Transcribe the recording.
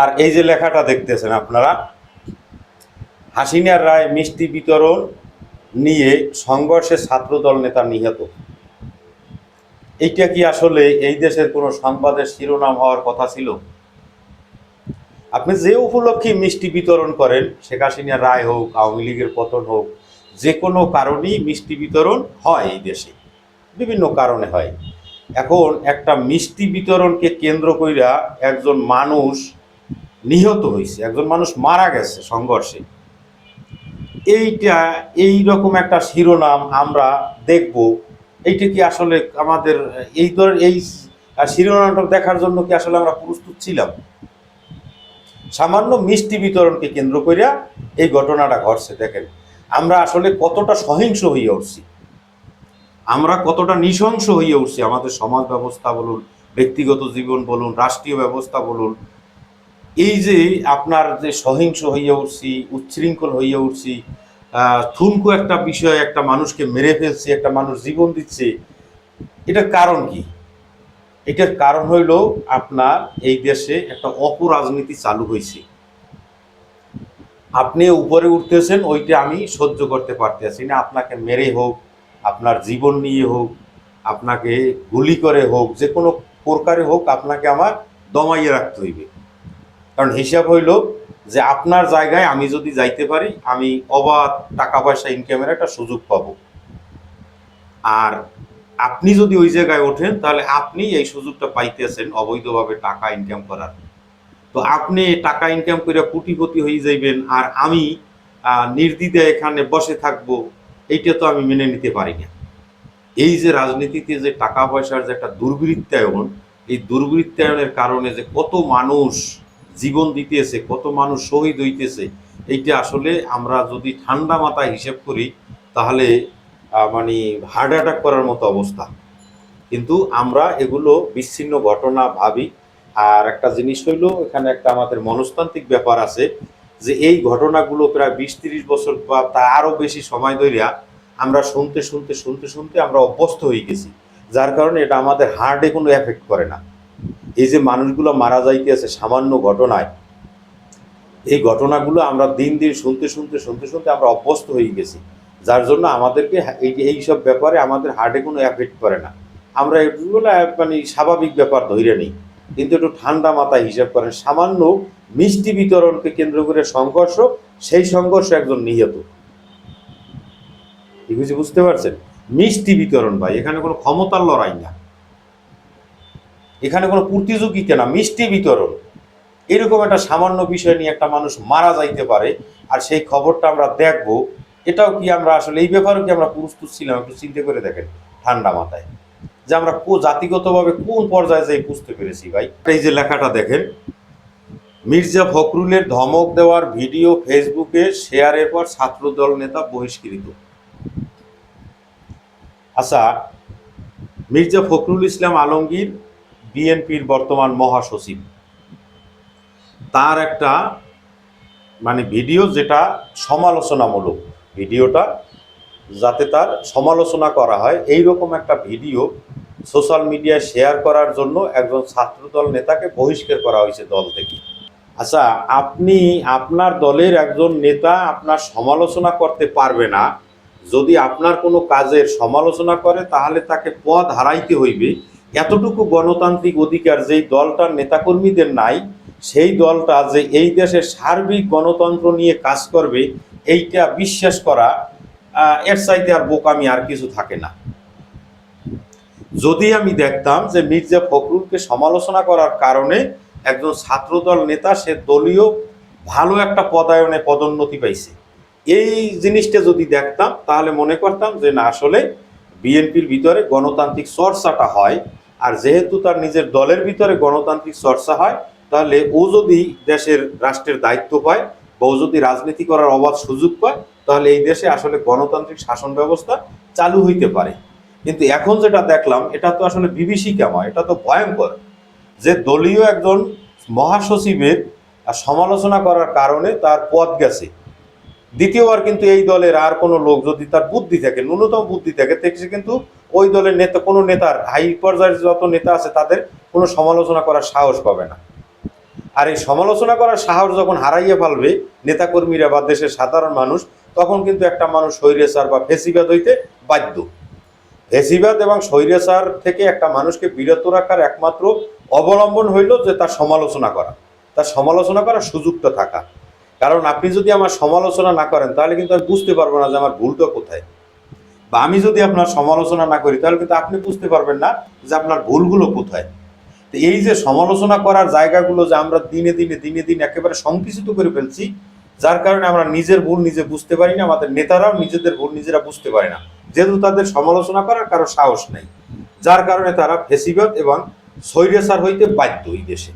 আর এই যে লেখাটা দেখতেছেন আপনারা, হাসিনার রায় মিষ্টি বিতরণ নিয়ে সংঘর্ষে ছাত্রদল নেতা নিহত। এইটা কি আসলে এই দেশের কোনো সংবাদের শিরোনাম হওয়ার কথা ছিল? আপনি যে উপলক্ষে মিষ্টি বিতরণ করেন, শেখ হাসিনার রায় হোক, আওয়ামী লীগের পতন হোক, যে কোনো কারণেই মিষ্টি বিতরণ হয় এই দেশে। বিভিন্ন কারণে হয়। এখন একটা মিষ্টি বিতরণকে কেন্দ্র কইরা একজন মানুষ নিহত হয়েছে, একজন মানুষ মারা গেছে সংঘর্ষে। এইটা এই রকম একটা শিরোনাম আমরা দেখব। এইটা কি আসলে আমাদের, এই ধর, এই শিরোনামটা দেখার জন্য কি আসলে আমরা প্রস্তুত ছিলাম? সামান্য মিষ্টি বিতরণকে কেন্দ্র করিয়া এই ঘটনাটা ঘটছে, দেখেন। আমরা আসলে কতটা সহিংস হয়ে উঠছি। আমরা কতটা নৃশংস হয়ে উঠছি, আমাদের সমাজ ব্যবস্থা বলুন, ব্যক্তিগত জীবন বলুন, রাষ্ট্রীয় ব্যবস্থা বলুন এই যে আপনার যে সহিংস হইয়া উঠছি, উচ্ছৃঙ্খল হইয়া উঠছি থুনকো একটা বিষয়ে একটা মানুষকে মেরে ফেলছে, একটা মানুষ জীবন দিচ্ছে, এটার কারণ কি? এটার কারণ হইল আপনার এই দেশে একটা অপরাজনীতি চালু হয়েছে আপনি উপরে উঠতেছেন, ওইটা আমি সহ্য করতে পারতেছি না। আপনাকে মেরে হোক, আপনার জীবন নিয়ে হোক, আপনাকে গুলি করে হোক, যে কোনো প্রকারে হোক আপনাকে আমার দমাইয়ে রাখতে হইবে। কারণ হিসাব হইল যে আপনার জায়গায় আমি যদি যাইতে পারি, আমি অবাধ টাকা পয়সা ইনকামের একটা সুযোগ পাবো। আর আপনি যদি ওই জায়গায় ওঠেন, তাহলে আপনি এই সুযোগটা পাইতেছেন অবৈধভাবে টাকা ইনকাম করার। তো আপনি টাকা ইনকাম করে কোটিপতি হয়ে যাইবেন, আর আমি নির্দ্বিধায় এখানে বসে থাকব, এইটা তো আমি মেনে নিতে পারি না। এই যে রাজনীতিতে যে টাকা পয়সার যে একটা দুর্বৃত্তায়ন, এই দুর্বৃত্তায়নের কারণে যে কত মানুষ জীবন দিতেছে, কত মানুষ শহীদ হইতেছে, এইটা আসলে আমরা যদি ঠান্ডা মাথায় হিসেব করি, তাহলে মানে হার্ট অ্যাটাক করার মতো অবস্থা। কিন্তু আমরা এগুলো বিচ্ছিন্ন ঘটনা ভাবি। আর একটা জিনিস হইল, এখানে একটা আমাদের মনস্তান্ত্রিক ব্যাপার আছে, যে এই ঘটনাগুলো প্রায় বিশ তিরিশ বছর বা তা আরও বেশি সময় ধরিয়া আমরা শুনতে শুনতে শুনতে শুনতে আমরা অভ্যস্ত হয়ে গেছি। যার কারণে এটা আমাদের হার্টে কোনো এফেক্ট করে না। এই যে মানুষগুলো মারা যাইতেছে সামান্য ঘটনায়, এই ঘটনাগুলো আমরা দিন দিন শুনতে শুনতে শুনতে শুনতে আমরা অভ্যস্ত হয়ে গেছি। যার জন্য আমাদেরকে এই এই সব ব্যাপারে আমাদের হার্টে কোনো এফেক্ট করে না। আমরা এগুলো মানে স্বাভাবিক ব্যাপার ধরে নিই। কিন্তু একটু ঠান্ডা মাথায় হিসাব করেন, সামান্য মিষ্টি বিতরণকে কেন্দ্র করে সংঘর্ষ, সেই সংঘর্ষ একজন নিহত। ঠিক আছে, বুঝতে পারছেন? মিষ্টি বিতরণ ভাই, এখানে কোনো ক্ষমতার লড়াই না। এখানে কোনো প্রতিযোগিতা না মিষ্টি বিতরণ, এরকম একটা সামান্য বিষয় নিয়ে একটা মানুষ মারা যাইতে পারে, আর সেই খবরটা আমরা দেখব। এটাও কি আমরা আসলে, এই ব্যাপারেও কি আমরা প্রস্তুত ছিলাম? একটু চিন্তা করে দেখেন, ঠান্ডা মাথায়। যে আমরা কো, জাতিগতভাবে কোন পর্যায়ে যাই বুঝতে পেরেছি ভাই। এই যে লেখাটা দেখেন, মির্জা ফখরুলের ধমক দেওয়ার ভিডিও ফেসবুকে শেয়ারের পর ছাত্রদল নেতা বহিষ্কৃত। আচ্ছা মির্জা ফখরুল ইসলাম আলমগীর বিএনপির বর্তমান মহাসচিব। তার একটা মানে ভিডিও যেটা সমালোচনামূলক ভিডিওটা, যাতে তার সমালোচনা করা হয় এই রকম একটা ভিডিও সোশ্যাল মিডিয়ায় শেয়ার করার জন্য একজন ছাত্রদল নেতাকে বহিষ্কার করা হয়েছে দল থেকে। আচ্ছা আপনি আপনার দলের একজন নেতা আপনার সমালোচনা করতে পারবে না। যদি আপনার কোনো কাজের সমালোচনা করে, তাহলে তাকে পদ হারাইতে হইবে। এতটুকু গণতান্ত্রিক অধিকার যেই দলটার নেতাকর্মীদের নাই, সেই দলটা যে এই দেশের সার্বিক গণতন্ত্র নিয়ে কাজ করবে, এইটা বিশ্বাস করা এর চাইতে আর বোকামি আর কিছু থাকে না। যদি আমি দেখতাম যে মির্জা ফখরুলকে সমালোচনা করার কারণে একজন ছাত্রদল নেতা সে দলীয় ভালো একটা পদায়নে পদোন্নতি পাইছে। এই জিনিসটা যদি দেখতাম, তাহলে মনে করতাম যে না, আসলে বিএনপির ভিতরে গণতান্ত্রিক চর্চাটা হয় আর যেহেতু তার নিজের দলের ভিতরে গণতান্ত্রিক চর্চা হয়, তাহলে ও যদি দেশের রাষ্ট্রের দায়িত্ব পায় বা ও যদি রাজনীতি করার অবাধ সুযোগ পায়, তাহলে এই দেশে আসলে গণতান্ত্রিক শাসন ব্যবস্থা চালু হইতে পারে। কিন্তু এখন যেটা দেখলাম, এটা তো আসলে বিভীষিকাময় এটা তো ভয়ঙ্কর যে দলীয় একজন মহাসচিবের সমালোচনা করার কারণে তার পদ গেছে। দ্বিতীয়বার কিন্তু এই দলের আর কোনো লোক যদি তার বুদ্ধি থাকে, ন্যূনতম বুদ্ধি থাকে সে কিন্তু ওই দলের নেতা, কোনো নেতার হাই পর্যায়ের যত নেতা আছে, তাদের কোনো সমালোচনা করার সাহস পাবে না। আর এই সমালোচনা করার সাহস যখন হারাইয়ে ফেলবে, নেতাকর্মীরা বা দেশের সাধারণ মানুষ, তখন কিন্তু একটা মানুষ স্বৈরাচার বা ফেসিবাদ হইতে বাধ্য। ফেসিবাদ এবং স্বৈরাচার থেকে একটা মানুষকে বিরত রাখার একমাত্র অবলম্বন হইল যে তার সমালোচনা করা। তার সমালোচনা করার সুযোগটা থাকা। কারণ আপনি যদি আমার সমালোচনা না করেন, তাহলে কিন্তু আমি বুঝতে পারব না যে আমার ভুলটা কোথায়। বা আমি যদি আপনার সমালোচনা না করি, তাহলে কিন্তু আপনি বুঝতে পারবেন না যে আপনার ভুলগুলো কোথায়। তো এই যে সমালোচনা করার জায়গাগুলো যে আমরা দিনে দিনে দিনে দিনে একেবারে সংকুচিত করে ফেলছি, যার কারণে আমরা নিজের ভুল নিজে বুঝতে পারি না, আমাদের নেতারাও নিজেদের ভুল নিজেরা বুঝতে পারে না। যেহেতু তাদের সমালোচনা করার কারও সাহস নেই, যার কারণে তারা ফেসিবাদ এবং স্বৈরাচার হইতে বাধ্য এই দেশে।